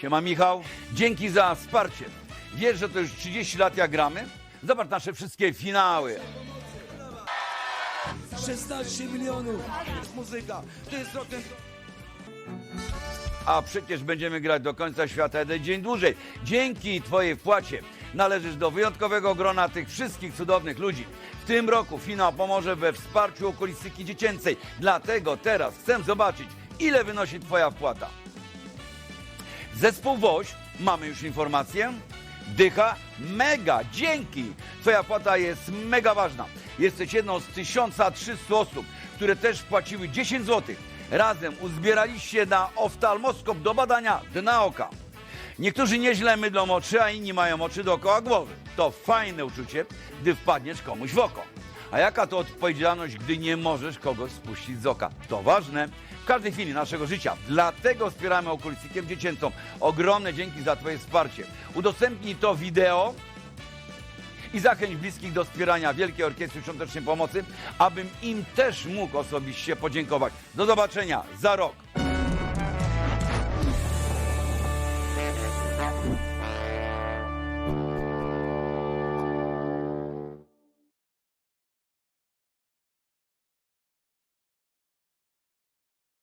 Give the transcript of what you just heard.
Siema Michał, dzięki za wsparcie. Wiesz, że to już 30 lat jak gramy? Zobacz nasze wszystkie finały. 16 milionów. Muzyka. To jest rock and A przecież będziemy grać do końca świata jeden dzień dłużej. Dzięki Twojej wpłacie należysz do wyjątkowego grona tych wszystkich cudownych ludzi. W tym roku finał pomoże we wsparciu okolistyki dziecięcej. Dlatego teraz chcę zobaczyć, ile wynosi Twoja wpłata. Zespół Woś, mamy już informację. Dycha, mega, dzięki! Twoja płata jest mega ważna. Jesteś jedną z 1300 osób, które też wpłaciły 10 zł. Razem uzbieraliście na oftalmoskop do badania dna oka. Niektórzy nieźle mydlą oczy, a inni mają oczy dookoła głowy. To fajne uczucie, gdy wpadniesz komuś w oko. A jaka to odpowiedzialność, gdy nie możesz kogoś spuścić z oka? To ważne w każdej chwili naszego życia. Dlatego wspieramy okulistykiem dziecięcą. Ogromne dzięki za Twoje wsparcie. Udostępnij to wideo i zachęć bliskich do wspierania Wielkiej Orkiestry Świątecznej Pomocy, abym im też mógł osobiście podziękować. Do zobaczenia za rok.